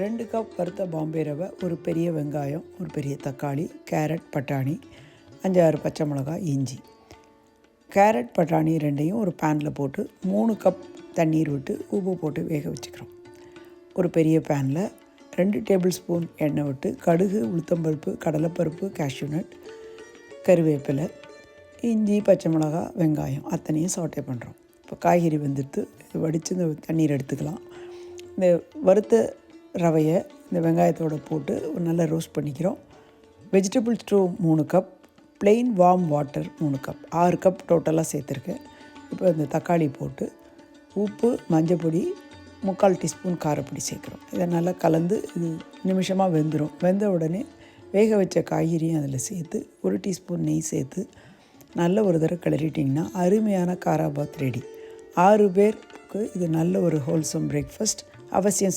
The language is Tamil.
ரெண்டு கப் வறுத்த பாம்பே ரவை ஒரு பெரிய வெங்காயம் ஒரு பெரிய தக்காளி கேரட் பட்டாணி அஞ்சாறு பச்சை மிளகாய் இஞ்சி. கேரட் பட்டாணி ரெண்டையும் ஒரு பேனில் போட்டு மூணு கப் தண்ணீர் விட்டு உப்பு போட்டு வேக வச்சுக்கிறோம். ஒரு பெரிய பேனில் ரெண்டு டேபிள் ஸ்பூன் எண்ணெய் விட்டு கடுகு உளுத்தம்பருப்பு கடலைப்பருப்பு cashew கருவேப்பிலை இஞ்சி பச்சை மிளகாய் வெங்காயம் அத்தனையும் சாட்டே பண்ணுறோம் இப்போ காய்கறி வெந்துடுத்து வடித்து இந்த தண்ணீர் எடுத்துக்கலாம். இந்த வறுத்த ரவையை இந்த வெங்காயத்தோட போட்டு ஒரு நல்லா ரோஸ்ட் பண்ணிக்கிறோம். வெஜிடபிள் ஸ்டூ மூணு கப் plain வார்ம் வாட்டர் மூணு கப் ஆறு கப் டோட்டலாக சேர்த்துருக்கேன் இப்போ இந்த தக்காளி போட்டு உப்பு மஞ்சப்பொடி முக்கால் டீஸ்பூன் காரப்பொடி சேர்க்குறோம். இதை நல்லா கலந்து இது நிமிஷமாக வெந்துடும் வெந்த உடனே வேக வச்ச காய்கறியும் அதில் சேர்த்து ஒரு டீஸ்பூன் நெய் சேர்த்து நல்ல ஒரு தடவை கிளறிட்டிங்கன்னா அருமையான காராபாத் ரெடி. ஆறு பேருக்கு இது நல்ல ஒரு ஹோல்சம் பிரேக்ஃபாஸ்ட் அவசியம்